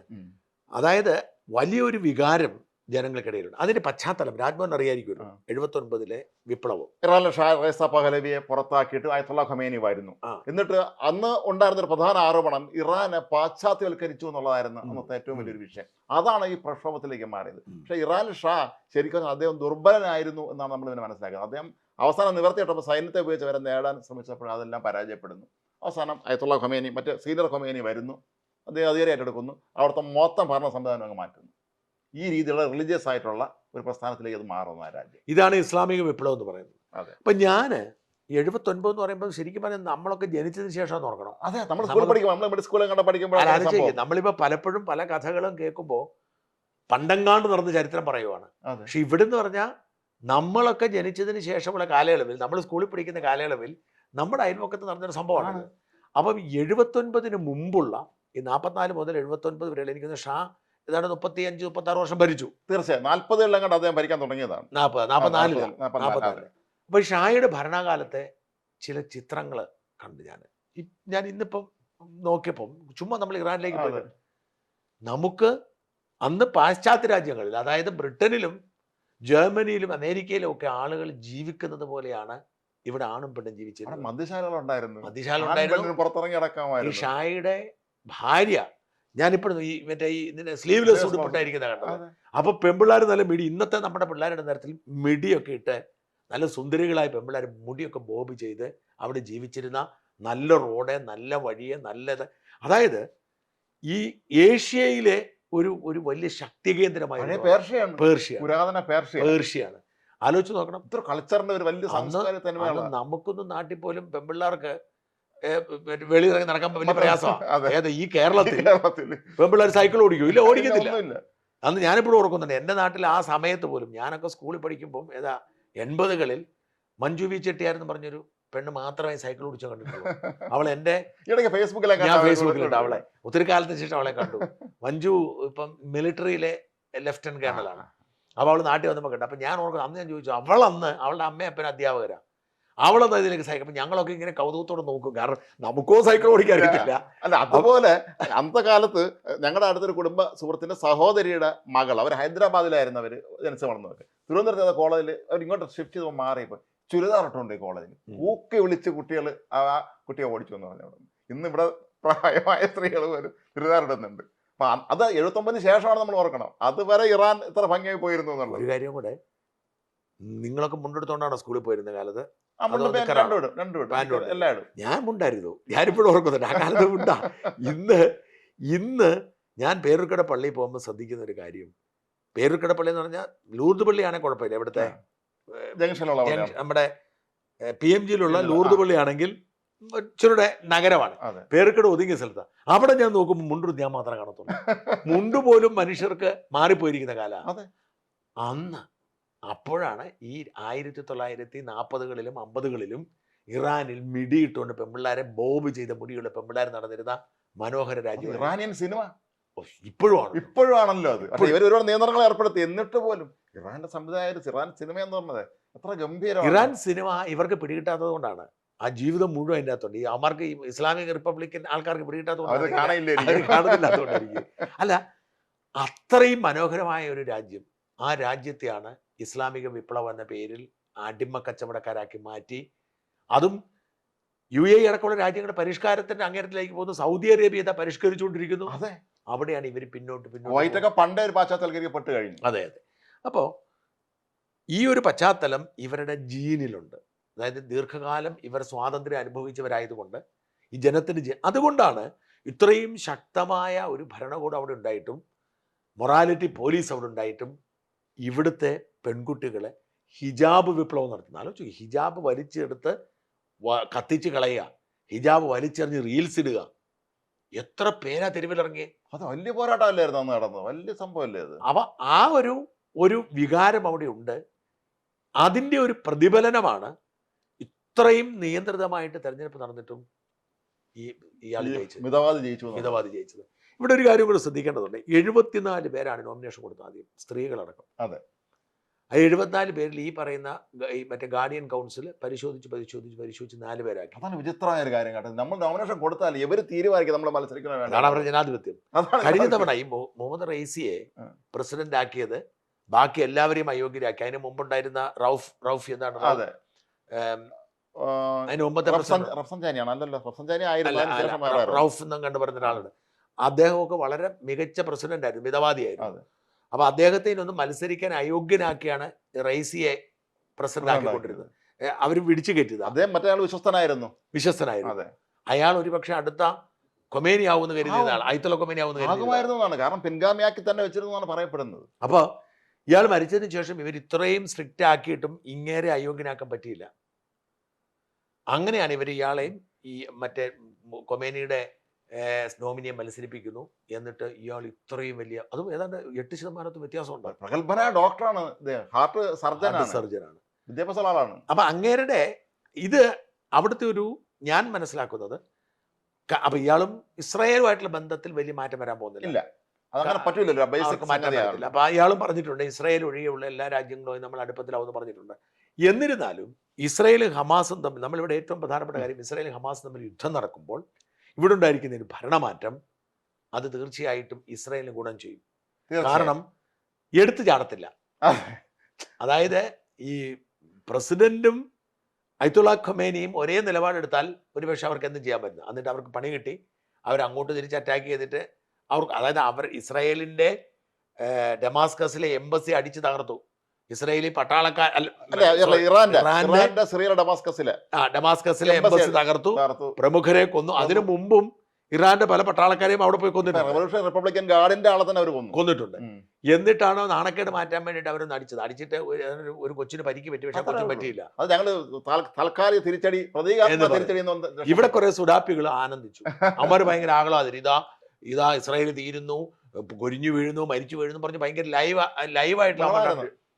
അതായത് വലിയൊരു വികാരം ജനങ്ങൾക്കിടയിലുണ്ട്. അതിന്റെ പശ്ചാത്തലം രാജ്ഭവൻ അറിയായിരിക്കുമല്ലോ. എഴുപത്തി ഒൻപതിലെ വിപ്ലവം. ഇറാനിലെ ഷാ റേസ പഹലവിയെ പുറത്താക്കിയിട്ട് ആയത്തുള്ള ഖമേനി വായിരുന്നു. എന്നിട്ട് അന്ന് ഉണ്ടായിരുന്ന ഒരു പ്രധാന ആരോപണം ഇറാനെ പാശ്ചാത്യവൽക്കരിച്ചു എന്നുള്ളതായിരുന്നു. അന്നത്തെ ഏറ്റവും. വലിയൊരു വിഷയം. അതാണ് ഈ പ്രക്ഷോഭത്തിലേക്ക് മാറിയത്. പക്ഷെ പക്ഷേ ഇറാൻ ഷാ ശരിക്കും അദ്ദേഹം ദുർബലനായിരുന്നു എന്നാണ് നമ്മൾ ഇതിനെ മനസ്സിലാക്കുന്നത്. അദ്ദേഹം അവസാനം നിവർത്തിയിട്ടപ്പോൾ സൈന്യത്തെ ഉപയോഗിച്ച് അവരെ നേടാൻ ശ്രമിച്ചപ്പോൾ അതെല്ലാം പരാജയപ്പെടുന്നു. അവസാനം അയത്തുള്ള ഖമേനി മറ്റ് സീനിയർ ഖമേനി വരുന്നു. അദ്ദേഹം അധികാരം ഏറ്റെടുക്കുന്നു അവിടുത്തെ മൊത്തം ഭരണ സംവിധാനം അങ്ങ് മാറ്റുന്നു. ഈ രീതിയിലുള്ള റിലീജിയസ് ആയിട്ടുള്ള ഒരു പ്രസ്ഥാനത്തിലേക്ക് അത് മാറുന്ന രാജ്യം. ഇതാണ് ഇസ്ലാമിക വിപ്ലവം എന്ന് പറയുന്നത്. അതെ. അപ്പൊ ഞാൻ എഴുപത്തൊൻപത് എന്ന് പറയുമ്പോൾ ശരിക്കും പറഞ്ഞാൽ നമ്മളൊക്കെ ജനിച്ചതിന് ശേഷം ഓർക്കണം. അതെ നമ്മൾ സ്കൂളിൽ പഠിക്കുമ്പോൾ നമ്മൾ മിഡിൽ സ്കൂളിൽ കണ്ട പഠിക്കുമ്പോൾ നമ്മളിപ്പോൾ നമ്മളിപ്പോ പലപ്പോഴും പല കഥകളും കേൾക്കുമ്പോൾ പണ്ടങ്ങാണ്ട് നടന്ന ചരിത്രം പറയുവാണ്. പക്ഷെ ഇവിടെ എന്ന് പറഞ്ഞാൽ നമ്മളൊക്കെ ജനിച്ചതിന് ശേഷമുള്ള കാലയളവിൽ നമ്മൾ സ്കൂളിൽ പഠിക്കുന്ന കാലയളവിൽ നമ്മുടെ അയൽപക്കത്ത് നടന്നൊരു സംഭവമാണ്. അപ്പം എഴുപത്തൊൻപതിന് മുമ്പുള്ള ഈ നാൽപ്പത്തിനാല് മുതൽ എഴുപത്തൊൻപത് വരെ എനിക്ക് ഷാ ഏതാണ്ട് മുപ്പത്തി അഞ്ച് മുപ്പത്തി ആറ് വർഷം ഭരിച്ചു. തീർച്ചയായും. നാൽപ്പതുകളിലും കണ്ട് അദ്ദേഹം ഭരിക്കാൻ തുടങ്ങിയതാണ്. നാൽപ്പത് നാൽപ്പത്തിനാലിലാണ് നാൽപ്പത്തിനാല്, അപ്പോൾ ഷായുടെ ഭരണകാലത്തെ ചില ചിത്രങ്ങൾ കണ്ടു ഞാൻ ഞാൻ ഇന്നിപ്പം നോക്കിയപ്പം ചുമ്മാ നമ്മൾ ഇറാനിലേക്ക്. പോയത് നമുക്ക് അന്ന് പാശ്ചാത്യ രാജ്യങ്ങളിൽ അതായത് ബ്രിട്ടനിലും ജർമ്മനിയിലും അമേരിക്കയിലും ഒക്കെ ആളുകൾ ജീവിക്കുന്നത് പോലെയാണ് ഇവിടെ ആണും പെണ്ണും ജീവിച്ചത് ജീവിച്ചിരുന്നത്. മദ്യശാലകൾ ഉണ്ടായിരുന്നു മദ്യശാല ഉണ്ടായിരുന്നു. പുറത്തിറങ്ങി ഈ അടക്കാമായിരുന്നു ഷായുടെ ഭാര്യ ഞാനിപ്പോഴും ഈ മറ്റേ ഈ സ്ലീവ്ലെസ് Sleeveless ഉടുപ്പിട്ടായിരിക്കുന്ന കണ്ടത്. അപ്പൊ പെമ്പിള്ളാർ നല്ല മിടി ഇന്നത്തെ നമ്മുടെ പിള്ളേരുടെ നേരത്തിൽ മിടിയൊക്കെ ഇട്ട് നല്ല സുന്ദരികളായ പെമ്പിള്ളാർ മുടിയൊക്കെ ബോബ് ചെയ്ത് അവിടെ ജീവിച്ചിരുന്ന നല്ല റോഡ് നല്ല വഴിയെ നല്ലത്. അതായത് ഈ ഏഷ്യയിലെ ഒരു ഒരു വലിയ ശക്തി കേന്ദ്രമായ പേർഷ്യ. പുരാതന പേർഷ്യ. പേർഷ്യയാണ്. ആലോചിച്ച് നോക്കണം. ഇത്ര കൾച്ചറിന്റെ ഒരു വലിയ നമുക്കൊന്നും നാട്ടിൽ പോലും പെമ്പിള്ളാർക്ക് വെളിയിറങ്ങി നടക്കാൻ വലിയ പ്രയാസമാണ് ഏത് ഈ കേരളത്തിൽ പെൺപിള്ളേർ സൈക്കിൾ ഓടിക്കും. ഇല്ല ഓടിക്കത്തില്ല. അന്ന് ഞാനിപ്പോഴും ഓർക്കുന്നുണ്ട്. എന്റെ നാട്ടിൽ ആ സമയത്ത് പോലും ഞാനൊക്കെ സ്കൂളിൽ പഠിക്കുമ്പം ഏതാ എൺപതുകളിൽ മഞ്ജു വി ചെട്ടിയാരെന്ന് പറഞ്ഞൊരു പെണ്ണ് മാത്രമേ സൈക്കിൾ ഓടിച്ചു കണ്ടിട്ടുള്ളൂ. അവൾ എന്റെ ഫേസ്ബുക്കിലൊക്കെ ഞാൻ ഫേസ്ബുക്കിലുണ്ട് അവളെ. ഒത്തിരി കാലത്തിന് ശേഷം അവളെ കണ്ടു. മഞ്ജു ഇപ്പം മിലിറ്ററിയിലെ ലെഫ്റ്റനന്റ് കേണലാണ് അപ്പോൾ അവൾ നാട്ടിൽ വന്നപ്പോൾ കണ്ടു. അപ്പം ഞാൻ ഓർക്കുന്നു അന്ന് ഞാൻ ചോദിച്ചു അവളന്ന് അവളുടെ അമ്മയും അപ്പനും അധ്യാപകരാ? അവളന്ന് ഇതിലേക്ക് സൈക്കിൾ അപ്പം ഞങ്ങളൊക്കെ ഇങ്ങനെ കൗതുകത്തോടെ നോക്കും. കാരണം നമുക്കോ സൈക്കിൾ ഓടിക്കാൻ അറിയത്തില്ല. അല്ല അതുപോലെ അന്നത്തെ കാലത്ത് ഞങ്ങളുടെ അടുത്തൊരു കുടുംബ സുഹൃത്തിന്റെ സഹോദരിയുടെ മകൾ അവർ ഹൈദരാബാദിലായിരുന്നു അവർ ജനിച്ചു വളർന്നവര് തിരുവനന്തപുരത്ത് കോളേജിൽ അവർ ഇങ്ങോട്ട് ഷിഫ്റ്റ് ചെയ്ത് മാറിയപ്പോൾ ചുരിദാർ ഇട്ടുണ്ട് ഈ കോളേജിൽ. ഊക്കി വിളിച്ച് കുട്ടികൾ ആ കുട്ടിയെ ഓടിച്ചു എന്ന് പറഞ്ഞു ഇന്ന് ഇവിടെ പ്രായമായ സ്ത്രീകൾ വരും ചുരിദാർ ഇടുന്നുണ്ട്. അപ്പൊ അത് എഴുപത്തൊമ്പതിന് ശേഷമാണ് നമ്മൾ ഓർക്കണം. അതുവരെ ഇറാൻ ഇത്ര ഭംഗിയായി പോയിരുന്നു എന്നുള്ളത്. ഒരു കാര്യം കൂടെ നിങ്ങളൊക്കെ മുണ്ടെടുത്തോണ്ടാണ് സ്കൂളിൽ പോയിരുന്ന കാലത്ത്? ഞാൻ മുണ്ടായിരുന്നു. ഞാനിപ്പോഴും ഓർക്കുന്നുണ്ട്. ആ കാലത്ത് മുണ്ടാ. ഇന്ന് ഇന്ന് ഞാൻ പേരുക്കട പള്ളിയിൽ പോകുമ്പോൾ ശ്രദ്ധിക്കുന്ന ഒരു കാര്യം. പേരുക്കട പള്ളി എന്ന് പറഞ്ഞാൽ ലൂർദ് പള്ളിയാണെങ്കിൽ കുഴപ്പമില്ല. ഇവിടുത്തെ. നമ്മുടെ പി എം ജിയിലുള്ള ലൂർദ്. പള്ളിയാണെങ്കിൽ ചെറുടെ നഗരമാണ്. പേരുക്കട ഒതുങ്ങിയ സ്ഥലത്താണ് അവിടെ ഞാൻ നോക്കുമ്പോൾ മുണ്ടും ഞാൻ മാത്രമേ കാണത്തുള്ളൂ. മുണ്ട് പോലും മനുഷ്യർക്ക് മാറിപ്പോയിരിക്കുന്ന കാലമാണ്. അന്ന് അപ്പോഴാണ് ഈ ആയിരത്തി തൊള്ളായിരത്തി നാൽപ്പതുകളിലും അമ്പതുകളിലും ഇറാനിൽ മിടിയിട്ടുകൊണ്ട് പെമ്പിള്ളാരെ ബോബ് ചെയ്ത മുടിയുള്ള പെമ്പിള്ളാർ നടന്നിരുന്ന മനോഹര രാജ്യം ഇറാനിയൻ സിനിമ. ഇപ്പോഴും ഇപ്പോഴാണല്ലോ ഇപ്പോഴും ആണല്ലോ അത്. ഇവർ ഒരുപാട് നിയന്ത്രണങ്ങൾ ഏർപ്പെടുത്തി. എന്നിട്ട് പോലും ഇറാന്റെ സംവിധായകർ ഇറാൻ സിനിമ എന്ന് പറഞ്ഞത് എത്ര ഗംഭീരമാണ്. ഇറാൻ സിനിമ ഇവർക്ക് പിടികിട്ടാത്തത് കൊണ്ടാണ്. ആ ജീവിതം മുഴുവൻ അതിന്റെ അകത്തുണ്ട് ഈ അവർക്ക് ഈ ഇസ്ലാമിക് റിപ്പബ്ലിക്കൻ ആൾക്കാർക്ക് പിടികിട്ടാത്തത് അവർ കൊണ്ടാണ്. കാണയില്ലേ അവർ കാണുന്നില്ലാത്തതുകൊണ്ടായിരിക്കും അല്ല അത്രയും മനോഹരമായ ഒരു രാജ്യം ആ രാജ്യത്തെയാണ് ഇസ്ലാമിക വിപ്ലവം എന്ന പേരിൽ അടിമ കച്ചവടക്കാരാക്കി മാറ്റി. അതും യു എ അടക്കമുള്ള രാജ്യങ്ങളുടെ പരിഷ്കാരത്തിന്റെ അങ്ങേരത്തിലേക്ക് പോകുന്നു. സൗദി അറേബ്യ ഇതാ പരിഷ്കരിച്ചുകൊണ്ടിരിക്കുന്നു. അതെ. അവിടെയാണ് ഇവർ പിന്നോട്ട് പിന്നോട്ട് പണ്ട് ഒരു പാശ്ചാത്തലകരിക്കപ്പെട്ട് കഴിഞ്ഞു. അതെ അതെ. അപ്പോൾ ഈ ഒരു പശ്ചാത്തലം ഇവരുടെ ജീനിലുണ്ട്. അതായത് ദീർഘകാലം ഇവർ സ്വാതന്ത്ര്യം അനുഭവിച്ചവരായതുകൊണ്ട് ഈ ജനത്തിന് ജീ അതുകൊണ്ടാണ് ഇത്രയും ശക്തമായ ഒരു ഭരണകൂടം അവിടെ ഉണ്ടായിട്ടും മൊറാലിറ്റി പോലീസ് അവിടെ ഉണ്ടായിട്ടും ഇവിടുത്തെ പെൺകുട്ടികളെ ഹിജാബ് വിപ്ലവം നടത്തുന്നത് ആലോചിച്ചു ഹിജാബ് വലിച്ചെടുത്ത് കത്തിച്ച് കളയുക ഹിജാബ് വലിച്ചെറിഞ്ഞ് റീൽസ് ഇടുക. എത്ര പേരാ തെരുവിലിറങ്ങി അത് വലിയ പോരാട്ടമല്ലായിരുന്നു അന്ന് നടന്നത്. വലിയ സംഭവമല്ലേ അത്? അവ ആ ഒരു ഒരു വികാരം അവിടെ ഉണ്ട്. അതിന്റെ ഒരു പ്രതിഫലനമാണ് ഇത്രയും നിയന്ത്രിതമായിട്ട് തെരഞ്ഞെടുപ്പ് നടന്നിട്ടും ഈ ഇയാൾ ജയിച്ചത്. മിതവാദി ജയിച്ചു. മിതവാദി ജയിച്ചത്. ഇവിടെ ഒരു കാര്യം കൂടെ ശ്രദ്ധിക്കേണ്ടതുണ്ട്. എഴുപത്തിനാല് പേരാണ് നോമിനേഷൻ കൊടുത്തത് ആദ്യം സ്ത്രീകളടക്കം. അതെ. ആ എഴുപത്തിനാല് പേരിൽ ഈ പറയുന്ന ഈ മറ്റേ ഗാർഡിയൻ കൗൺസിൽ പരിശോധിച്ച് പരിശോധിച്ച് പരിശോധിച്ച് നാല് പേരാക്കി. അതാണ് വിചിത്രമായ ഒരു കാര്യം കേട്ടോ. നമ്മൾ നോമിനേഷൻ കൊടുത്താൽ ഇവർ തീരുമാനിക്കും നമ്മൾ മത്സരിക്കണം അതാണ് അവരുടെ ജനാധിപത്യം. കഴിഞ്ഞ തവണ ഈ മുഹമ്മദ് റൈസിയെ പ്രസിഡന്റ് ആക്കിയത് ബാക്കി എല്ലാവരെയും അയോഗ്യരാക്കി. അതിന് മുമ്പുണ്ടായിരുന്ന റൌഫ് റൌഫ് എന്താണ്? അതിന് മുമ്പത്തെ റൌഫ് എന്നും കണ്ടു പറഞ്ഞ ഒരാളുണ്ട് അദ്ദേഹമൊക്കെ വളരെ മികച്ച പ്രസിഡന്റ് ആയിരുന്നു മിതവാദിയായിരുന്നു അതെ. അപ്പൊ അദ്ദേഹത്തെ ഇതിനൊന്നും മത്സരിക്കാൻ അയോഗ്യനാക്കിയാണ് റൈസിയെ പ്രസിഡന്റാക്കിക്കൊണ്ടിരുന്നത്. അവർ വിടിച്ചു കയറ്റിയത്. അദ്ദേഹം മറ്റേ വിശ്വസ്തനായിരുന്നു. വിശ്വസ്തനായിരുന്നു. അതെ. അയാൾ ഒരുപക്ഷെ അടുത്ത കൊമേനി ആവുമെന്ന് കരുതിയതാണ്. ആവും. അയത്തല കൊമേനി ആവുമെന്ന് കരുതിയതാണ്. കാരണം പിൻഗാമിയാക്കി തന്നെ വെച്ചിരുന്നതാണ് പറയപ്പെടുന്നത്. അപ്പോൾ ഇയാൾ മരിച്ചതിന് ശേഷം ഇവർ ഇത്രയും സ്ട്രിക്റ്റ് ആക്കിയിട്ടും ഇങ്ങേരെ അയോഗ്യനാക്കാൻ പറ്റിയില്ല. അങ്ങനെയാണ് ഇവർ ഇയാളെയും ഈ മറ്റേ കൊമേനിയുടെ നോമിനിയെ മത്സരിപ്പിക്കുന്നു. എന്നിട്ട് ഇയാൾ ഇത്രയും വലിയ അതും ഏതാണ്ട് എട്ട് ശതമാനത്ത് വ്യത്യാസമുണ്ട് പ്രഗത്ഭനായ ഡോക്ടറാണ് ഹാർട്ട് സർജനാണ്. സർജനാണ്. വിദ്യാഭ്യാസമുള്ള ആളാണ്. അപ്പൊ അങ്ങേരുടെ ഇത് അവിടുത്തെ ഒരു ഞാൻ മനസ്സിലാക്കുന്നത് അപ്പൊ ഇയാളും ഇസ്രായേലുമായിട്ടുള്ള ബന്ധത്തിൽ വലിയ മാറ്റം വരാൻ പോകുന്നില്ല. അതങ്ങനെ പറ്റൂലല്ലോ. ബേസിക് മാറ്റാൻ പറ്റത്തില്ല അപ്പൊ അയാളും പറഞ്ഞിട്ടുണ്ട് ഇസ്രായേൽ ഒഴികെയുള്ള എല്ലാ രാജ്യങ്ങളും നമ്മൾ അടുപ്പത്തിലാവുമെന്ന് പറഞ്ഞിട്ടുണ്ട്. എന്നിരുന്നാലും ഇസ്രായേലും ഹമാസും തമ്മിൽ നമ്മളിവിടെ ഏറ്റവും പ്രധാനപ്പെട്ട കാര്യം ഇസ്രായേലും ഹമാസും തമ്മിൽ യുദ്ധം നടക്കുമ്പോൾ ഇവിടെ ഉണ്ടായിരിക്കുന്ന ഒരു ഭരണമാറ്റം അത് തീർച്ചയായിട്ടും ഇസ്രായേലിന് ഗുണം ചെയ്യും. കാരണം എടുത്തു ചാടത്തില്ല. അതായത് ഈ പ്രസിഡന്റും അയ്തുള്ള ഖൊമേനിയും ഒരേ നിലപാടെടുത്താൽ ഒരുപക്ഷെ അവർക്ക് എന്തും ചെയ്യാൻ പറ്റുന്നു എന്നിട്ട് അവർക്ക് പണി കിട്ടി. അവർ അങ്ങോട്ട് തിരിച്ച് അറ്റാക്ക് ചെയ്തിട്ട് അവർക്ക് അതായത് അവർ ഇസ്രായേലിന്റെ ഏർ, ഡെമാസ്കസിലെ എംബസി അടിച്ചു തകർത്തു. ഇസ്രായേലി പട്ടാളക്കാർ ഇറാന്റെ സിറിയയുടെ ഡമാസ്കസിലെ ആ, ഡെമാസ്കസിലെ എംബസി തകർത്തു പ്രമുഖരെ കൊന്നു. അതിനു മുമ്പും ഇറാന്റെ പല പട്ടാളക്കാരെയും അവിടെ പോയി കൊന്നിട്ടുണ്ട്. റിപ്പബ്ലിക്കൻ ഗാർഡിന്റെ ആളെ തന്നെ അവർ കൊന്നു. കൊന്നിട്ടുണ്ട്. എന്നിട്ടാണോ നാണക്കേട് മാറ്റാൻ വേണ്ടിയിട്ട് അവരൊന്ന് അടിച്ചത് അടിച്ചിട്ട് ഒരു- കൊച്ചിന് പരിക്ക് പറ്റി പക്ഷെ കൊച്ചിന് പറ്റിയില്ല. അത് ഞങ്ങൾ താൽ- തൽക്കാലിക തിരിച്ചടി. തിരിച്ചടി ഇവിടെ കുറെ സുഡാപ്പികൾ ആനന്ദിച്ചു. അവർ ഭയങ്കര ആഹ്ലാദം. ഇതാ ഇതാ ഇസ്രായേൽ തീരുന്നു കൊരിഞ്ഞു വീഴുന്നു മരിച്ചു വീഴുന്നു പറഞ്ഞ് ഭയങ്കര ലൈവ് ലൈവായിട്ടുള്ള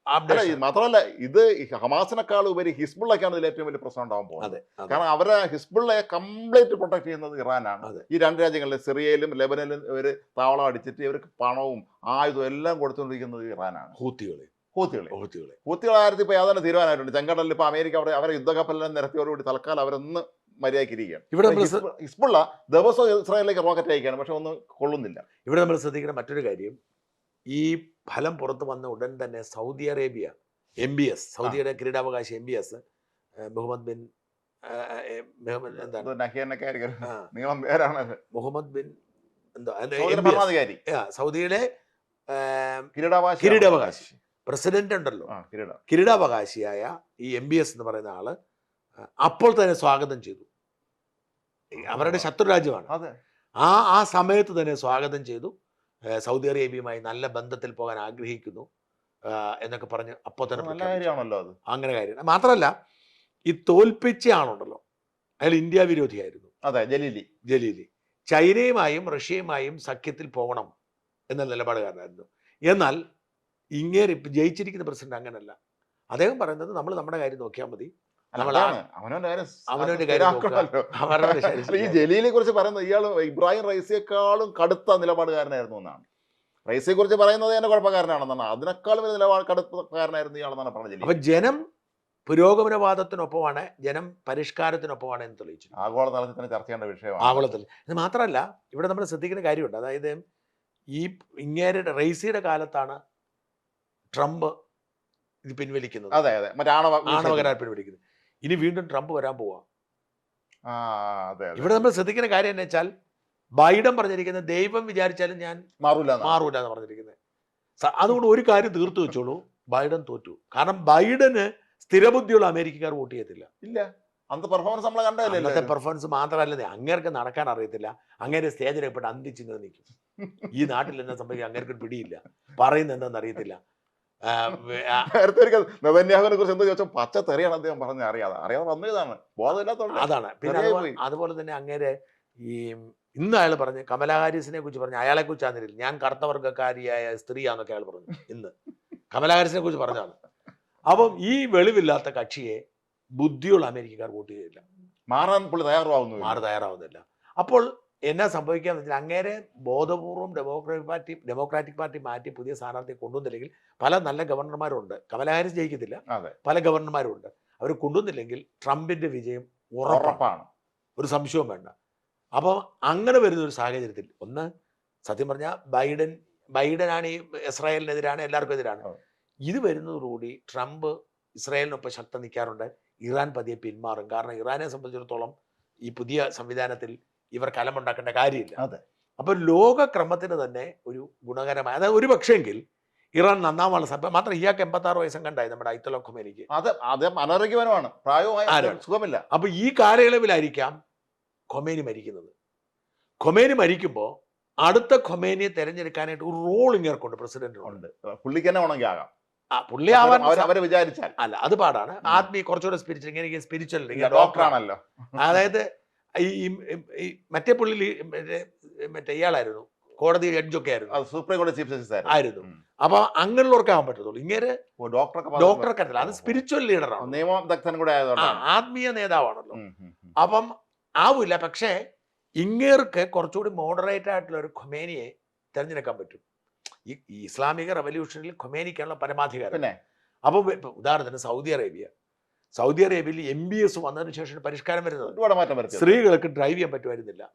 അല്ല മാത്രമല്ല ഇത് ഹമാസിനേക്കാൾ ഉപരി ഹിസ്ബുള്ളക്കാണ് ഇതിൽ ഏറ്റവും വലിയ പ്രശ്നം ഉണ്ടാവാൻ പോകുന്നത്. കാരണം അവരെ ഹിസ്ബുള്ളയെ കംപ്ലീറ്റ് പ്രൊട്ടക്ട് ചെയ്യുന്നത് ഇറാനാണ്. ഈ രണ്ട് രാജ്യങ്ങളിൽ സിറിയയിലും ലെബനനിലും ഇവർ താവളം അടിച്ചിട്ട് ഇവർക്ക് പണവും ആയുധവും എല്ലാം കൊടുത്തുകൊണ്ടിരിക്കുന്നത് ഇറാനാണ്. ഹൂത്തികളെ. ഹൂത്തികളെ. ഹൂത്തികളെ. ഹൂത്തികൾ ആയിരത്തി ഇപ്പോൾ യാതൊരു തീരുമാനമായിട്ടുണ്ട്. ചെങ്കടലിൽ ഇപ്പോൾ അമേരിക്ക അവിടെ അവരെ യുദ്ധകപ്പലിനെ നിരത്തിയോടുകൂടി തൽക്കാലം അവരൊന്ന് മര്യാദക്കിരിക്കുകയാണ് ഇവിടെ നമ്മൾ ഹിസ്ബുള്ള- ഹിസ്ബുള്ള ദിവസവും ഇസ്രായേലിലേക്ക് റോക്കറ്റ് അയക്കുകയാണ്. പക്ഷെ ഒന്നും കൊള്ളുന്നില്ല. ഇവിടെ നമ്മൾ ശ്രദ്ധിക്കുന്ന മറ്റൊരു കാര്യം ഈ ഫലം പുറത്തു വന്ന ഉടൻ തന്നെ Saudi Arabia M B S സൗദിയുടെ കിരീടാവകാശി M B S Mohammed bin Mohammed bin എന്താ സൗദിയുടെ കിരീടാവകാശി. പ്രസിഡന്റ് ഉണ്ടല്ലോ. കിരീടാവകാശിയായ ഈ എം ബി എസ് എന്ന് പറയുന്ന ആൾ അപ്പോൾ തന്നെ സ്വാഗതം ചെയ്തു. അവരുടെ ശത്രു രാജ്യമാണ് ആ ആ സമയത്ത് തന്നെ സ്വാഗതം ചെയ്തു. സൗദി അറേബ്യയുമായി നല്ല ബന്ധത്തിൽ പോകാൻ ആഗ്രഹിക്കുന്നു. എന്നൊക്കെ പറഞ്ഞ് അപ്പോൾ തന്നെ നല്ല കാര്യമാണല്ലോ അത്. അങ്ങനെ കാര്യം. മാത്രമല്ല ഈ തോൽപ്പിച്ച ആളുണ്ടല്ലോ. അയാൾ ഇന്ത്യ വിരോധിയായിരുന്നു. അതെ ജലീലി. ജലീലി. ചൈനയുമായും റഷ്യയുമായും സഖ്യത്തിൽ പോകണം എന്ന നിലപാടുകാരനായിരുന്നു. എന്നാൽ ഇങ്ങേ ജയിച്ചിരിക്കുന്ന പ്രസിഡന്റ് അങ്ങനല്ല. അദ്ദേഹം പറയുന്നത് നമ്മൾ നമ്മുടെ കാര്യം നോക്കിയാൽ മതി. ഈ ജലീലിനെ കുറിച്ച് പറയുന്നത് ഇയാൾ ഇബ്രാഹിം റൈസിയെക്കാളും കടുത്ത നിലപാടുകാരനായിരുന്നു എന്നാണ്. റൈസിയെ കുറിച്ച് പറയുന്നത് തന്നെ കുഴപ്പക്കാരനാണെന്നാണ്. അതിനേക്കാളും വലിയ നിലപാട് കടുപ്പക്കാരനായിരുന്നു ഇയാളെന്നാണ് പറഞ്ഞത് അപ്പൊ ജനം പുരോഗമനവാദത്തിനൊപ്പമാണ് ജനം പരിഷ്കാരത്തിനൊപ്പമാണ് എന്ന് തെളിയിച്ചു. ആഗോളതലത്തിൽ തന്നെ ചർച്ച ചെയ്യേണ്ട വിഷയമാണ്. ആവളത്തിൽ ഇത് മാത്രമല്ല ഇവിടെ നമ്മൾ ശ്രദ്ധിക്കുന്ന കാര്യമുണ്ട്. അതായത് ഈ ഇങ്ങേരുടെ റൈസിയുടെ കാലത്താണ് ട്രംപ് ഇത് പിൻവലിക്കുന്നത്. അതെ അതെ. മറ്റേ ആണവ ആണവകരാർ പിൻവലിക്കുന്നത്. ഇനി വീണ്ടും ട്രംപ് വരാൻ പോവാ. ഇവിടെ നമ്മൾ ശ്രദ്ധിക്കുന്ന കാര്യം എന്ന് വെച്ചാൽ ബൈഡൻ പറഞ്ഞിരിക്കുന്ന ദൈവം വിചാരിച്ചാലും ഞാൻ മാറൂല മാറൂല എന്ന് പറഞ്ഞിരിക്കുന്നത്. അതുകൊണ്ട് ഒരു കാര്യം തീർത്തു വെച്ചോളൂ ബൈഡൻ തോറ്റു. കാരണം ബൈഡന് സ്ഥിരബുദ്ധിയുള്ള അമേരിക്കക്കാർ വോട്ട് ചെയ്യത്തില്ല. ഇല്ല. അന്നത്തെ പെർഫോമൻസ് നമ്മൾ കണ്ടതല്ലേ അന്നത്തെ പെർഫോമൻസ് മാത്രമല്ല അങ്ങേർക്ക് നടക്കാൻ അറിയത്തില്ല. അങ്ങേരെ സ്റ്റേജിൽ ഇപ്പോഴും അന്തിച്ചിങ്ങനെ നിൽക്കും. ഈ നാട്ടിൽ എന്നെ സംഭവിക്കുക? അങ്ങേർക്ക് പിടിയില്ല. പറയുന്നത് എന്താണെന്ന് അറിയത്തില്ല. നേരത്തെ ഒരിക്കൽ നെതന്യാഹുവിനെ കുറിച്ച് എന്ത് ചോദിച്ചാൽ പച്ച തെറിയാണ് അദ്ദേഹം പറഞ്ഞത്. അറിയാതെ അറിയാതെ വന്നതാണ് ബോധമില്ലാത്തതുകൊണ്ട് അതാണ്. പിന്നെ അതുപോലെ തന്നെ അങ്ങേരെ ഈ ഇന്ന് അയാൾ പറഞ്ഞു കമലാഹാരിസിനെ കുറിച്ച് പറഞ്ഞു അയാളെ കുറിച്ച് ആന്നില്ല ഞാൻ കറുത്തവർഗക്കാരിയായ സ്ത്രീയാന്നൊക്കെ അയാൾ പറഞ്ഞു ഇന്ന്. കമലാഹാരിസിനെ കുറിച്ച് പറഞ്ഞാണ് അപ്പം ഈ വെളിവില്ലാത്ത കക്ഷിയെ ബുദ്ധിയുള്ള അമേരിക്കക്കാർ വോട്ട് ചെയ്തില്ല. മാറാൻ പുള്ളി തയ്യാറാവുന്നു മാറി തയ്യാറാവുന്നില്ല. അപ്പോൾ എന്നാ സംഭവിക്കാന്ന് വെച്ചാൽ അങ്ങേരെ ബോധപൂർവം ഡെമോക്രാറ്റിക് പാർട്ടി ഡെമോക്രാറ്റിക് പാർട്ടി മാറ്റി പുതിയ സ്ഥാനാർത്ഥിയെ കൊണ്ടുവന്നില്ലെങ്കിൽ പല നല്ല ഗവർണർമാരുണ്ട്. കമലാ ഹാരിസ് ജയിക്കത്തില്ല പല ഗവർണർമാരുണ്ട്. അവർ കൊണ്ടുവന്നില്ലെങ്കിൽ ട്രംപിന്റെ വിജയം ഉറപ്പാണ്. ഒരു സംശയവും വേണ്ട. അപ്പോൾ അങ്ങനെ വരുന്ന ഒരു സാഹചര്യത്തിൽ ഒന്ന് സത്യം പറഞ്ഞാൽ ബൈഡൻ ബൈഡനാണ് ഈ ഇസ്രായേലിനെതിരാണ് എല്ലാവർക്കും എതിരാണ്. ഇത് വരുന്നതോടുകൂടി ട്രംപ് ഇസ്രായേലിനൊപ്പം ശക്തം നിൽക്കാറുണ്ട്. ഇറാൻ പതിയെ പിന്മാറും. കാരണം ഇറാനെ സംബന്ധിച്ചിടത്തോളം ഈ പുതിയ സംവിധാനത്തിൽ ഇവർ കലമുണ്ടാക്കേണ്ട കാര്യമില്ല. അതെ. അപ്പോൾ ലോകക്രമത്തിന് തന്നെ ഒരു ഗുണകരമായ അതായത് ഒരു പക്ഷേങ്കിൽ ഇറാൻ നന്നാവാനുള്ള സാധ്യത മാത്രം ഇയാൾക്ക് എൺപത്തി ആറ് വയസ്സം കണ്ടായി നമ്മുടെ ഐത്തലോ ഖുമേനിക്ക് അത് അനാരോഗ്യവനമാണ് പ്രായവുമായി സുഖമില്ല. അപ്പൊ ഈ കാലയളവിലായിരിക്കാം ഖൊമേനി മരിക്കുന്നത്. ഖൊമേനി മരിക്കുമ്പോൾ അടുത്ത ഖൊമേനിയെ തെരഞ്ഞെടുക്കാനായിട്ട് ഒരു റോൾ ഇങ്ങേർക്കുണ്ട് പ്രസിഡന്റിനുണ്ട് ഉണ്ട്. പുള്ളിക്ക് തന്നെ ഉണങ്ങി ആകാം. പുള്ളി ആവാൻ അവരെ വിചാരിച്ചാൽ. അല്ല അത് പാടാണ്. ആത്മീയ കുറച്ചുകൂടെ സ്പിരിച്വൽ ഇങ്ങനെ സ്പിരിച്വൽ ഡോക്ടറാണ് ഡോക്ടറാണല്ലോ. അതായത് ഈ മറ്റേ പുള്ളി മറ്റേ ഇയാളായിരുന്നു. കോടതി ജഡ്ജൊക്കെ ആയിരുന്നു. സുപ്രീം കോടതി ചീഫ് ജസ്റ്റിസ് ആയിരുന്നു. അപ്പൊ അങ്ങനെയുള്ളവർക്ക് ആവാൻ പറ്റത്തുള്ളൂ. ഇങ്ങനെ ഡോക്ടർ ഡോക്ടറൊക്കെ ഡോക്ടറെ കണ്ടില്ല അത് സ്പിരിച്വൽ ലീഡറാണ് നിയമദഗ്ധൻ കൂടെ ആത്മീയ നേതാവാണല്ലോ. അപ്പം ആവില്ല പക്ഷേ ഇങ്ങേർക്ക് കുറച്ചുകൂടി മോഡറേറ്റ് ആയിട്ടുള്ള ഒരു ഖൊമേനിയെ തിരഞ്ഞെടുക്കാൻ പറ്റും. ഈ ഇസ്ലാമിക റവല്യൂഷനിൽ ഖൊമേനിക്കാനുള്ള പരമാധികാരം. അപ്പോൾ ഉദാഹരണത്തിന് സൗദി അറേബ്യ. സൗദി അറേബ്യയിൽ എം ബി എസ് വന്നതിന് ശേഷം പരിഷ്കാരം വരുന്നത്. ഒരുപാട് മാറ്റം വരുന്നത് സ്ത്രീകൾക്ക് ഡ്രൈവ് ചെയ്യാൻ പറ്റുമായിരുന്നില്ല.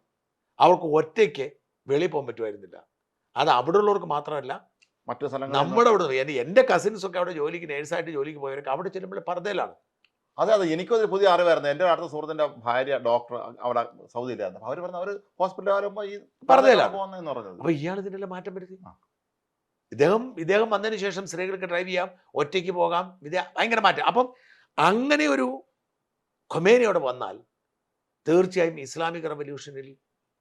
അവർക്ക് ഒറ്റയ്ക്ക് വെളിയിൽ പോകാൻ പറ്റുമായിരുന്നില്ല. അത് അവിടെ ഉള്ളവർക്ക് മാത്രമല്ല മറ്റു സ്ഥലം നമ്മുടെ അവിടെ എന്റെ എന്റെ കസിൻസ് ഒക്കെ അവിടെ ജോലിക്ക് നേഴ്സായിട്ട് ജോലിക്ക് പോയവരൊക്കെ അവിടെ ചെല്ലുമ്പോൾ പർദ്ദയിലാണ്. അതെ അതെ. എനിക്കൊരു പുതിയ അറിവായിരുന്നു എന്റെ അടുത്ത സുഹൃത്തിന്റെ ഭാര്യ ഡോക്ടർ അവിടെ സൗദിയിലായിരുന്നു. അവർ പറഞ്ഞു അവർ ഹോസ്പിറ്റലിൽ വരുമ്പോൾ ഈ. പോകുന്നതെന്ന് പറഞ്ഞത്. അപ്പോൾ ഇയാൾ മാറ്റം വരുത്തി. ഇദ്ദേഹം ഇദ്ദേഹം വന്നതിന് ശേഷം സ്ത്രീകൾക്ക് ഡ്രൈവ് ചെയ്യാം ഒറ്റയ്ക്ക് പോകാം. ഇത് ഭയങ്കര മാറ്റം. അപ്പം അങ്ങനെ ഒരു ഖൊമേനയോടെ വന്നാൽ തീർച്ചയായും ഇസ്ലാമിക് റവല്യൂഷനിൽ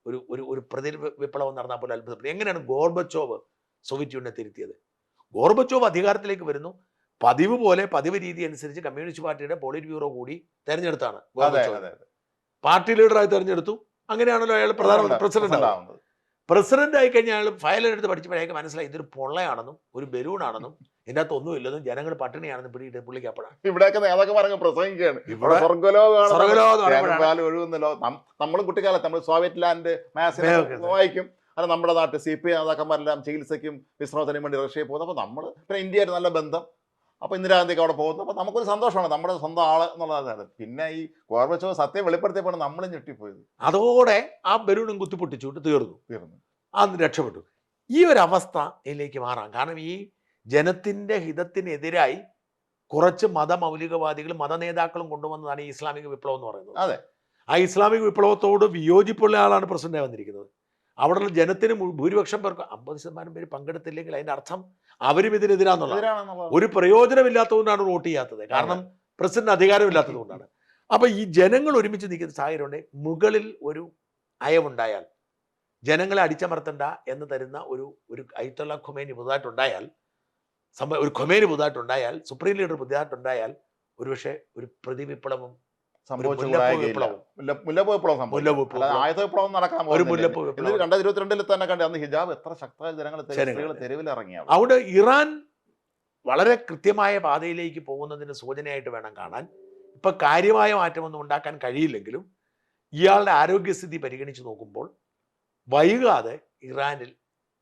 ഒരു ഒരു ഒരു പ്രതി വിപ്ലവം നടന്നാൽ പോലും അത്ഭുതപ്പെടും. എങ്ങനെയാണ് ഗോർബച്ചോവ് സോവിയറ്റ് യൂണിയനെ തിരുത്തിയത്? ഗോർബച്ചോവ് അധികാരത്തിലേക്ക് വരുന്നു. പതിവ് പോലെ പതിവ് രീതി അനുസരിച്ച് കമ്മ്യൂണിസ്റ്റ് പാർട്ടിയുടെ പോളിറ്റ് ബ്യൂറോ കൂടി തെരഞ്ഞെടുത്താണ്. പാർട്ടി ലീഡറായി തെരഞ്ഞെടുത്തു. അങ്ങനെയാണല്ലോ അയാൾ പ്രധാനമന്ത്രി പ്രസിഡന്റ്. പ്രസിഡന്റ് ആയി കഴിഞ്ഞാൽ അയാൾ ഫയലെടുത്ത് പഠിച്ചപ്പോഴേക്ക് മനസ്സിലായി ഇതൊരു പൊള്ളയാണെന്നും ഒരു ബലൂണാണെന്നും ഇതിന്റെ അകത്ത് ഒന്നുമില്ലെന്നും ജനങ്ങൾ പട്ടിണിയാണെന്നും പിടിയിട്ട് പുള്ളിക്ക് അപ്പോഴാണ് ഇവിടെയൊക്കെ നേതാക്കന്മാർ അങ്ങ് പ്രസംഗിക്കുകയാണ്. ഇവിടെ ഇവിടെ സ്വർഗലോകമാണ്. സ്വർഗലോകം എന്ന് തേനും പറയുമ്പോഴാണ് പാലും ഒഴുകുന്ന ലോകം നം- നമ്മളും കുട്ടിക്കാലത്ത് നമ്മൾ സോവിയറ്റ് ലാൻഡ്. വായിക്കും. അത് നമ്മുടെ നാട്ടിൽ സി പി നേതാക്കന്മാരെല്ലാം ചികിത്സയ്ക്കും വിശ്രമത്തിനും വേണ്ടി റഷ്യയിൽ പോകുന്നു. അപ്പോൾ നമ്മൾ പിന്നെ ഇന്ത്യയായിട്ട് നല്ല ബന്ധം. അപ്പോൾ ഇന്ദിരാഗാന്ധിക്ക് അവിടെ പോകുന്നു. അപ്പോൾ നമുക്കൊരു സന്തോഷമാണ്. നമ്മുടെ സ്വന്തം ആൾ എന്നുള്ളതാണ് പിന്നെ ഈ ഗോർബച്ചോ സത്യം വെളിപ്പെടുത്തിയപ്പോൾ നമ്മളും ഞെട്ടിപ്പോയത്. അതോടെ ആ ബലൂണും കുത്തിപ്പൊട്ടിച്ചുകൊണ്ട് തീർന്നു. തീർന്നു. അത് രക്ഷപ്പെട്ടു. ഈ ഒരു അവസ്ഥയിലേക്ക് മാറാം. കാരണം ഈ ജനത്തിന്റെ ഹിതത്തിനെതിരായി കുറച്ച് മതമൗലികവാദികളും മതനേതാക്കളും കൊണ്ടുവന്നതാണ് ഈ ഇസ്ലാമിക വിപ്ലവം എന്ന് പറയുന്നത്. അതെ. ആ ഇസ്ലാമിക വിപ്ലവത്തോട് വിയോജിപ്പുള്ള ആളാണ് പ്രസിഡന്റായി വന്നിരിക്കുന്നത്. അവിടെയുള്ള ജനത്തിന് ഭൂരിപക്ഷം പേർക്ക് അമ്പത് ശതമാനം പേര് പങ്കെടുത്തില്ലെങ്കിൽ അതിന്റെ അർത്ഥം അവരും ഇതിനെതിരാന്നുള്ള ഒരു പ്രയോജനമില്ലാത്തതുകൊണ്ടാണ് വോട്ട് ചെയ്യാത്തത്. കാരണം പ്രസിഡന്റ് അധികാരമില്ലാത്തതുകൊണ്ടാണ്. അപ്പൊ ഈ ജനങ്ങൾ ഒരുമിച്ച് നിൽക്കുന്ന സാഹചര്യം മുകളിൽ ഒരു അയവുണ്ടായാൽ ജനങ്ങളെ അടിച്ചമർത്തണ്ട എന്ന് തരുന്ന ഒരു ഒരു ഐത്തുള്ള ഖുമേനി പുതുതായിട്ടുണ്ടായാൽ സംഭവ ഒരു ഖൊമേന് പുതുതായിട്ടുണ്ടായാൽ സുപ്രീം ലീഡർ പുതുതായിട്ടുണ്ടായാൽ ഒരുപക്ഷെ ഒരു പ്രതിവിപ്ലവം കൂടായികയില്ല. വിപ്ലവം. ഇരുപത്തിരണ്ടിൽ തന്നെ കണ്ട അന്ന് ഹിജാബ് എത്ര ശക്തമായ ജനങ്ങൾ അവിടെ ഇറാൻ വളരെ കൃത്യമായ പാതയിലേക്ക് പോകുന്നതിന് സൂചനയായിട്ട് വേണം കാണാൻ. ഇപ്പൊ കാര്യമായ മാറ്റമൊന്നും ഉണ്ടാക്കാൻ കഴിയില്ലെങ്കിലും ഇയാളുടെ ആരോഗ്യസ്ഥിതി പരിഗണിച്ച് നോക്കുമ്പോൾ വൈകാതെ ഇറാനിൽ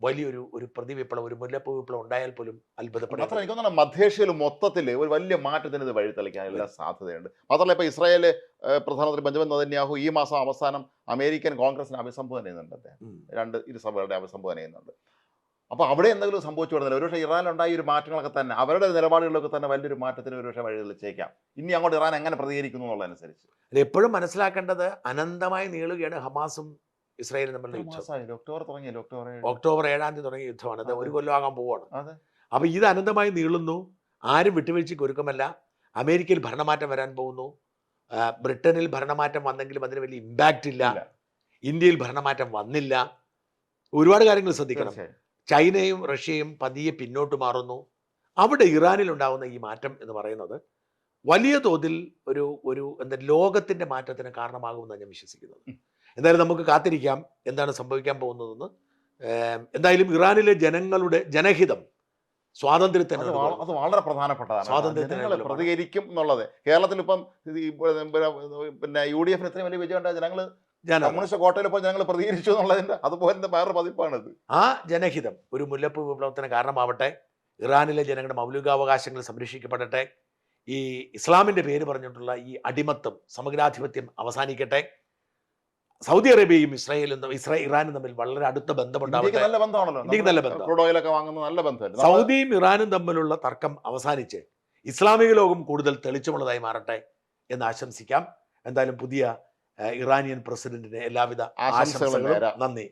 വലിയൊരു ഒരു പ്രതിവിപ്ലവം ഒരു മുല്ലപ്പൂ വിപ്ലവം ഉണ്ടായാൽ പോലും അത്ഭുതപ്പെടും മാത്രമല്ല എനിക്ക് തോന്നുന്നു മധ്യേഷ്യയിൽ മൊത്തത്തിൽ ഒരു വലിയ മാറ്റത്തിന് ഇത് വഴിതെളിക്കാൻ എല്ലാ സാധ്യതയുണ്ട്. മാത്രമല്ല ഇപ്പൊ ഇസ്രായേൽ പ്രധാനമന്ത്രി ബെഞ്ചമിൻ നെതന്യാഹു ഈ മാസം അവസാനം അമേരിക്കൻ കോൺഗ്രസിനെ അഭിസംബോധന ചെയ്യുന്നുണ്ട് അദ്ദേഹം. രണ്ട് ഇരുസഭകളുടെ അഭിസംബോധന ചെയ്യുന്നുണ്ട്. അപ്പൊ അവിടെ എന്തെങ്കിലും സംഭവിച്ചു വരുന്നില്ല. ഒരുപക്ഷെ ഇറാനിലുണ്ടായ ഒരു മാറ്റങ്ങളൊക്കെ തന്നെ അവരുടെ നിലപാടുകളിലൊക്കെ തന്നെ വലിയൊരു മാറ്റത്തിന് ഒരുപക്ഷെ വഴിതെളിച്ചേക്കാം ഇനി അങ്ങോട്ട് ഇറാൻ എങ്ങനെ പ്രതികരിക്കുന്നു എന്നുള്ളതനുസരിച്ച്. എപ്പോഴും മനസ്സിലാക്കേണ്ടത് അനന്തമായി നീളുകയാണ് ഹമാസും ഇസ്രായേലും തമ്മിലുള്ള യുദ്ധം. ഒക്ടോബർ തുടങ്ങിയല്ലോ ഒക്ടോബർ ഏഴ്. ഒക്ടോബർ ഏഴാം തീയതി തുടങ്ങിയ യുദ്ധമാണ്. അത്. ഒരു കൊല്ലം കൊല്ലമാകാൻ പോവാണ്. അപ്പോൾ അപ്പൊ ഇത് അനന്തമായി നീളുന്നു. ആരും വിട്ടുവീഴ്ചയ്ക്ക് ഒരുക്കമല്ല. അമേരിക്കയിൽ ഭരണമാറ്റം വരാൻ പോകുന്നു. ബ്രിട്ടനിൽ ഭരണമാറ്റം വന്നെങ്കിലും അതിന് വലിയ ഇമ്പാക്റ്റ് ഇല്ല. ഇന്ത്യയിൽ ഭരണമാറ്റം വന്നില്ല. ഒരുപാട് കാര്യങ്ങൾ ശ്രദ്ധിക്കണം. ചൈനയും റഷ്യയും പതിയെ പിന്നോട്ട് മാറുന്നു. അവിടെ ഇറാനിൽ ഉണ്ടാകുന്ന ഈ മാറ്റം എന്ന് പറയുന്നത് വലിയ തോതിൽ ഒരു ഒരു എന്താ ലോകത്തിന്റെ മാറ്റത്തിന് കാരണമാകുമെന്നാണ് ഞാൻ വിശ്വസിക്കുന്നത്. എന്തായാലും നമുക്ക് കാത്തിരിക്കാം. എന്താണ് സംഭവിക്കാൻ പോകുന്നതെന്ന്. എന്തായാലും ഇറാനിലെ ജനങ്ങളുടെ ജനഹിതം സ്വാതന്ത്ര്യത്തിന് അത് വളരെ പ്രധാനപ്പെട്ടതാണ്. സ്വാതന്ത്ര്യത്തിന് പ്രതികരിക്കും എന്നുള്ളത്. കേരളത്തിൽ ഇപ്പം പിന്നെ- യു ഡി എഫിന് ഇത്രയും വലിയ വിജയം ഉണ്ടായ ജനങ്ങൾ ജന കമ്മ്യൂണിസ്റ്റ് കോട്ടയിൽ ഇപ്പോൾ ജനങ്ങൾ പ്രതികരിച്ചു എന്നുള്ളതിന്റെ അതുപോലെ വേറൊരു പതിപ്പാണിത്. ആ ജനഹിതം ഒരു മുല്ലപ്പ് വിപ്ലവത്തിന് കാരണമാവട്ടെ. ഇറാനിലെ ജനങ്ങളുടെ മൗലികാവകാശങ്ങൾ സംരക്ഷിക്കപ്പെടട്ടെ. ഈ ഇസ്ലാമിന്റെ പേര് പറഞ്ഞിട്ടുള്ള ഈ അടിമത്തം സമഗ്രാധിപത്യം അവസാനിക്കട്ടെ. സൗദി അറേബ്യയും ഇസ്രായേലും ഇസ്രായേൽ ഇറാനും തമ്മിൽ വളരെ അടുത്ത ബന്ധമുണ്ടാവട്ടെ. നല്ല ബന്ധമാണല്ലോ. ഇന്ത്യയ്ക്ക് നല്ല ബന്ധം. വാങ്ങുന്നത് നല്ല ബന്ധമല്ലേ സൗദിയും ഇറാനും തമ്മിലുള്ള തർക്കം അവസാനിച്ച് ഇസ്ലാമിക ലോകം കൂടുതൽ തെളിച്ചമുള്ളതായി മാറട്ടെ എന്ന് ആശംസിക്കാം. എന്തായാലും പുതിയ ഇറാനിയൻ പ്രസിഡന്റിന് എല്ലാവിധ ആശംസകളും. നന്ദി.